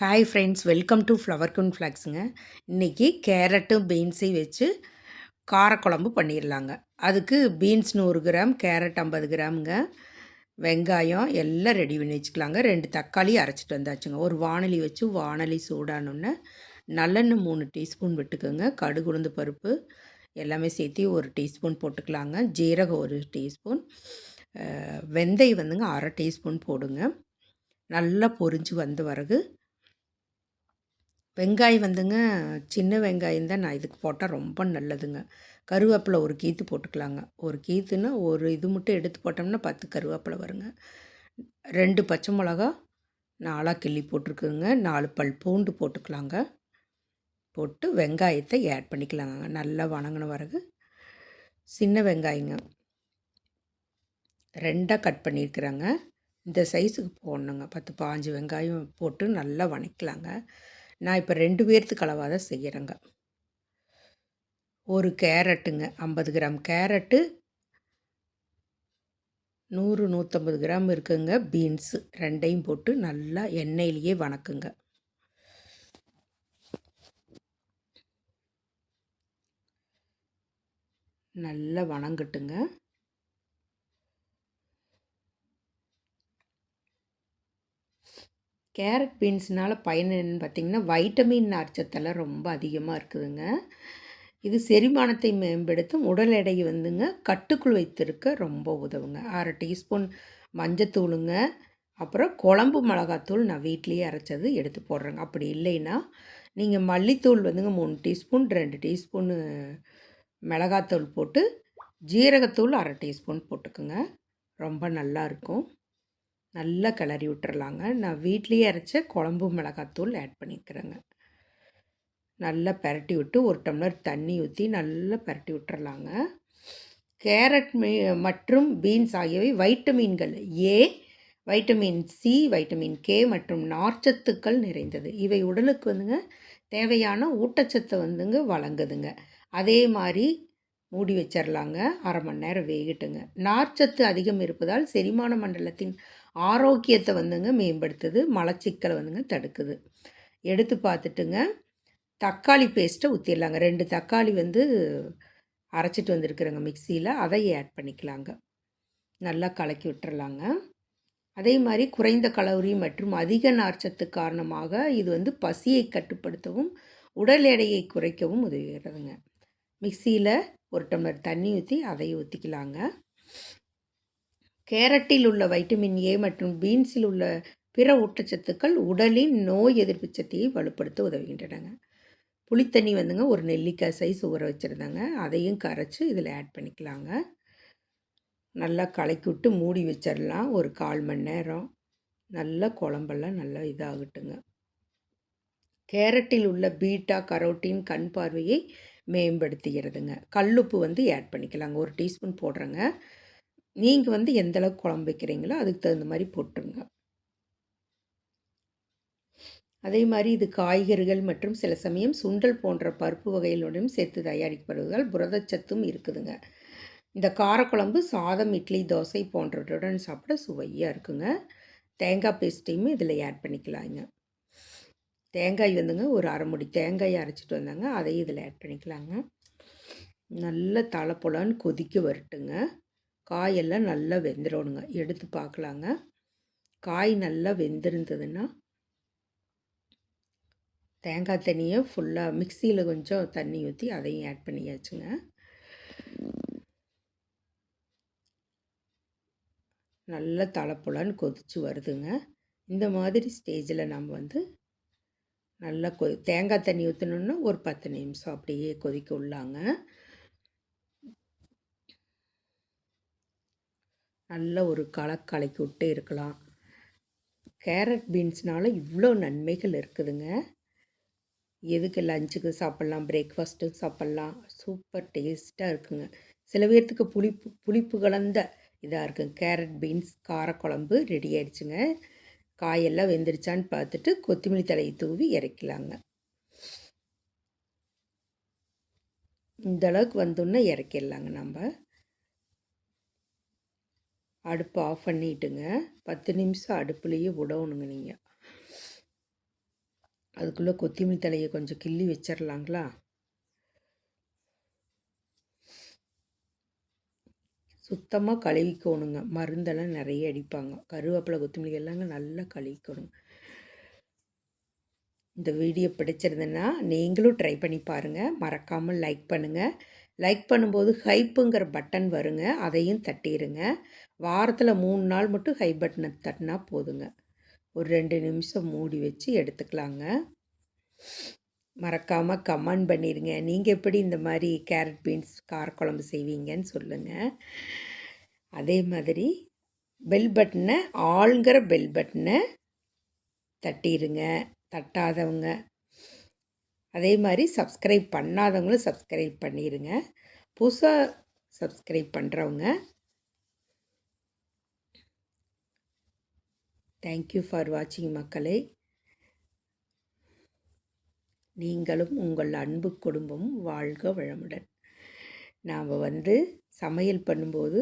Hi friends welcome to flower குன் ஃப்ளாக்ஸுங்க இன்றைக்கி கேரட்டும் பீன்ஸையும் வச்சு காரக்குழம்பு பண்ணிடலாங்க அதுக்கு பீன்ஸ் நூறு கிராம் கேரட் ஐம்பது கிராமுங்க. வெங்காயம் எல்லாம் ரெடி பண்ணி வச்சுக்கலாங்க. ரெண்டு தக்காளி அரைச்சிட்டு வந்தாச்சுங்க. ஒரு வானொலி வச்சு வானொலி சூடானோன்னே நல்லெண்ணெய் மூணு டீஸ்பூன் விட்டுக்கோங்க. கடுகு உளுந்து பருப்பு எல்லாமே சேர்த்து ஒரு டீஸ்பூன் போட்டுக்கலாங்க. ஜீரகம் ஒரு டீஸ்பூன். வெந்தயம் வந்துங்க அரை டீஸ்பூன் போடுங்க. நல்லா பொரிஞ்சு வந்த பிறகு வெங்காயம் வந்துங்க சின்ன வெங்காயம் தான் நான் இதுக்கு போட்டால் ரொம்ப நல்லதுங்க. கருவேப்பிலை ஒரு கீத்து போட்டுக்கலாங்க. ஒரு கீத்துன்னா ஒரு இது மட்டும் எடுத்து போட்டோம்னா பத்து கருவேப்பிலை வருங்க. ரெண்டு பச்சை மிளகா நாலாக கிள்ளி போட்டிருக்குங்க நாலு பல் பூண்டு போட்டுக்கலாங்க. போட்டு வெங்காயத்தை ஆட் பண்ணிக்கலாங்க. நல்லா வணங்கின பிறகு சின்ன வெங்காயங்க. ரெண்டாக கட் பண்ணியிருக்கிறாங்க இந்த சைஸுக்கு போடணுங்க. பத்து பாஞ்சு வெங்காயம் போட்டு நல்லா வணக்கலாங்க. நான் இப்போ ரெண்டு பேர்த்துக்கு அளவாக தான் செய்கிறேங்க ஒரு கேரட்டுங்க ஐம்பது கிராம் கேரட்டு நூறு நூற்றம்பது கிராம் இருக்குங்க பீன்ஸு. ரெண்டையும் போட்டு நல்லா எண்ணெயிலேயே வணக்குங்க. நல்லா வணங்கட்டுங்க. கேரட் பீன்ஸ்னால் பயன் என்னென்னு பார்த்திங்கன்னா வைட்டமின் நார்ச்சத்தெல்லாம் ரொம்ப அதிகமாக இருக்குதுங்க. இது செரிமானத்தை மேம்படுத்தும். உடல் எடையை வந்துங்க கட்டுக்குள் வைத்திருக்க ரொம்ப உதவுங்க. அரை டீஸ்பூன் மஞ்சத்தூளுங்க அப்புறம் குழம்பு மிளகாத்தூள் நான் வீட்லேயே அரைச்சது எடுத்து போடுறேங்க. அப்படி இல்லைன்னா நீங்கள் மல்லித்தூள் வந்துங்க மூணு டீஸ்பூன் ரெண்டு டீஸ்பூனு மிளகாத்தூள் போட்டு ஜீரகத்தூள் அரை டீஸ்பூன் போட்டுக்குங்க. ரொம்ப நல்லாயிருக்கும் நல்லா கிளறி விட்டுறலாங்க. நான் வீட்லேயே அரைச்ச குழம்பு மிளகாத்தூள் ஆட் பண்ணிக்கிறேங்க. நல்லா பரட்டி விட்டு ஒரு டம்ளர் தண்ணி ஊற்றி நல்லா பரட்டி விட்டுறலாங்க. கேரட் மீ மற்றும் பீன்ஸ் ஆகியவை வைட்டமின்கள் A vitamin C vitamin K மற்றும் நார்ச்சத்துக்கள் நிறைந்தது. இவை உடலுக்கு வந்துங்க தேவையான ஊட்டச்சத்தை வந்துங்க வழங்குதுங்க. அதே மாதிரி மூடி வச்சிடலாங்க அரை மணி நேரம் வேகட்டுங்க. நார்ச்சத்து அதிகம் இருப்பதால் செரிமான மண்டலத்தின் ஆரோக்கியத்தை வந்துங்க மேம்படுத்துது மலச்சிக்கலை வந்துங்க தடுக்குது. எடுத்து பார்த்துட்டுங்க தக்காளி பேஸ்ட்டை ஊற்றிடலாங்க ரெண்டு தக்காளி வந்து அரைச்சிட்டு வந்திருக்குறேங்க மிக்சியில். அதை ஆட் பண்ணிக்கலாங்க. நல்லா கலக்கி விட்டுறலாங்க. அதே மாதிரி குறைந்த கலோரி மற்றும் அதிக நார்ச்சத்து காரணமாக இது வந்து பசியை கட்டுப்படுத்தவும் உடல் எடையை குறைக்கவும் உதவுகிறதுங்க. மிக்சியில் ஒரு டம்ளர் தண்ணி ஊற்றி அதை ஊற்றிக்கலாங்க கேரட்டில் உள்ள வைட்டமின் ஏ மற்றும் பீன்ஸில் உள்ள பிற ஊட்டச்சத்துக்கள் உடலின் நோய் எதிர்ப்பு சக்தியை வலுப்படுத்த உதவுகின்றனங்க. புளித்தண்ணி வந்துங்க ஒரு நெல்லிக்காய் சைஸ் ஊற வச்சுருந்தாங்க. அதையும் கரைச்சி இதில் ஆட் பண்ணிக்கலாங்க. நல்லா கலக்கி விட்டு மூடி வச்சிடலாம் ஒரு கால் மணி நேரம். நல்லா குழம்பெல்லாம் நல்லா இதாகட்டுங்க. கேரட்டில் உள்ள பீட்டா கரோட்டின் கண் பார்வையை மேம்படுத்துகிறதுங்க. கல்லுப்பு வந்து ஆட் பண்ணிக்கலாங்க. ஒரு டீஸ்பூன் போடுறேங்க. நீங்கள் வந்து எந்த அளவுக்கு குழம்பு வைக்கிறீங்களோ அதுக்கு தகுந்த மாதிரி போட்டுருங்க. அதே மாதிரி இது காய்கறிகள் மற்றும் சில சமயம் சுண்டல் போன்ற பருப்பு வகைகளுடன் சேர்த்து தயாரிக்கப்படுவதால் புரதச்சத்தும் இருக்குதுங்க. இந்த காரக்குழம்பு சாதம் இட்லி தோசை போன்றவற்றுடன் சாப்பிட சுவையாக இருக்குங்க. தேங்காய் பேஸ்ட்டையும் இதில் ஆட் பண்ணிக்கலாங்க. தேங்காய் வந்துங்க ஒரு அரை முடி தேங்காயை அரைச்சிட்டு வந்தாங்க. அதையும் இதில் ஆட் பண்ணிக்கலாங்க. நல்ல தலைப்புலான்னு கொதிக்க வரட்டுங்க. காயெல்லாம் நல்லா வெந்துடணுங்க எடுத்து பார்க்கலாங்க காய் நல்லா வெந்திருந்ததுன்னா தேங்காய் தண்ணியை ஃபுல்லாக மிக்சியில் கொஞ்சம் தண்ணி ஊற்றி அதையும் ஆட் பண்ணியாச்சுங்க. நல்லா தலைப்புலான்னு கொதித்து வருதுங்க. இந்த மாதிரி ஸ்டேஜில் நம்ம வந்து நல்லா கொ தேங்காய் தண்ணி ஊற்றணுன்னா ஒரு பத்து நிமிஷம் அப்படியே கொதிக்க உள்ளாங்க நல்ல ஒரு கலக் கலக்கி விட்டு இருக்கலாம். கேரட் பீன்ஸ்னால் இவ்வளோ நன்மைகள் இருக்குதுங்க. எதுக்கு லஞ்சுக்கு சாப்பிட்லாம் பிரேக்ஃபாஸ்ட்டுக்கு சாப்பிட்லாம். சூப்பர் டேஸ்ட்டாக இருக்குங்க. சில பேர்த்துக்கு புளிப்பு புளிப்பு கலந்த இதாக இருக்குங்க கேரட் பீன்ஸ் காரக்குழம்பு ரெடி ஆயிடுச்சுங்க. காயெல்லாம் வெந்துருச்சான்னு பார்த்துட்டு கொத்தமல்லி தலையை தூவி இறக்கலாங்க. இந்த அளவுக்கு வந்தோன்னே இறக்கிடலாங்க நம்ம. அடுப்பை ஆஃப் பண்ணிட்டுங்க. பத்து நிமிஷம் அடுப்புலேயே விடணுங்க நீங்கள் அதுக்குள்ளே கொத்திமல்லி தலையை கொஞ்சம் கிள்ளி வச்சிடலாங்களா சுத்தமாக கழுவிக்கோணுங்க. மருந்தெல்லாம் நிறைய அடிப்பாங்க. கருவேப்பிலை கொத்தமல்லி எல்லாங்க நல்லா கழுவிக்கணுங்க. இந்த வீடியோ பிடிச்சிருந்ததுன்னா நீங்களும் ட்ரை பண்ணி பாருங்கள் மறக்காமல் லைக் பண்ணுங்கள் லைக் பண்ணும்போது ஹைப்புங்கிற பட்டன் வருங்க. அதையும் தட்டிடுங்க வாரத்தில் மூணு நாள் மட்டும் ஹை பட்டனை தட்டினா போதுங்க. ஒரு ரெண்டு நிமிஷம் மூடி வச்சு எடுத்துக்கலாங்க. மறக்காமல் கமெண்ட் பண்ணிடுங்க நீங்கள் எப்படி இந்த மாதிரி கேரட் பீன்ஸ் காரக்குழம்பு செய்வீங்கன்னு சொல்லுங்கள் அதே மாதிரி பெல் பட்டனை ஆளுங்கிற பெல் பட்டனை தட்டிடுங்க தட்டாதவங்க அதே மாதிரி சப்ஸ்கிரைப் பண்ணாதவங்களும் சப்ஸ்கிரைப் பண்ணிடுங்க புதுசாக சப்ஸ்கிரைப் பண்ணுறவங்க தேங்க்யூ ஃபார் வாட்சிங் மக்களை. நீங்களும் உங்கள் அன்பு குடும்பமும் வாழ்க வளமுடன். நாம் வந்து சமையல் பண்ணும்போது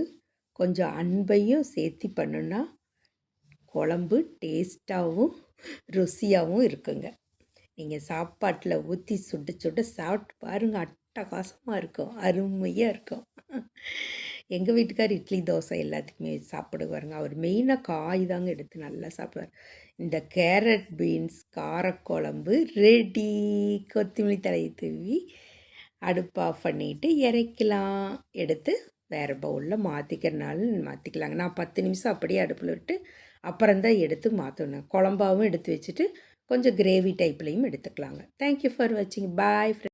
கொஞ்சம் அன்பையும் சேர்த்தி பண்ணுன்னா குழம்பு டேஸ்ட்டாகவும் ருசியாகவும் இருக்குங்க. நீங்கள் சாப்பாட்டில் ஊற்றி சுட்டு சுட்டு சாப்பிட்டு பாருங்கள் அட்டகாசமாக இருக்கும். அருமையாக இருக்கும். எங்கள் வீட்டுக்கார் இட்லி தோசை எல்லாத்துக்குமே சாப்பிடுவாருங்க. அவர் மெயினாக காய் தாங்க எடுத்து நல்லா சாப்பிடுவார். இந்த கேரட் பீன்ஸ் காரக்குழம்பு ரெடி கொத்தமல்லி தலையை தூவி அடுப்பு ஆஃப் பண்ணிவிட்டு இறக்கலாம். எடுத்து வேறு பவுலில் மாற்றிக்கிறனால மாற்றிக்கலாங்க நான் பத்து நிமிஷம் அப்படியே அடுப்பில் விட்டு அப்புறம்தான் எடுத்து மாற்றணும் குழம்பாவும் எடுத்து வச்சுட்டு கொஞ்சம் கிரேவி டைப்லேயும் எடுத்துக்கலாங்க. தேங்க்யூ ஃபார் வாட்சிங் பாய்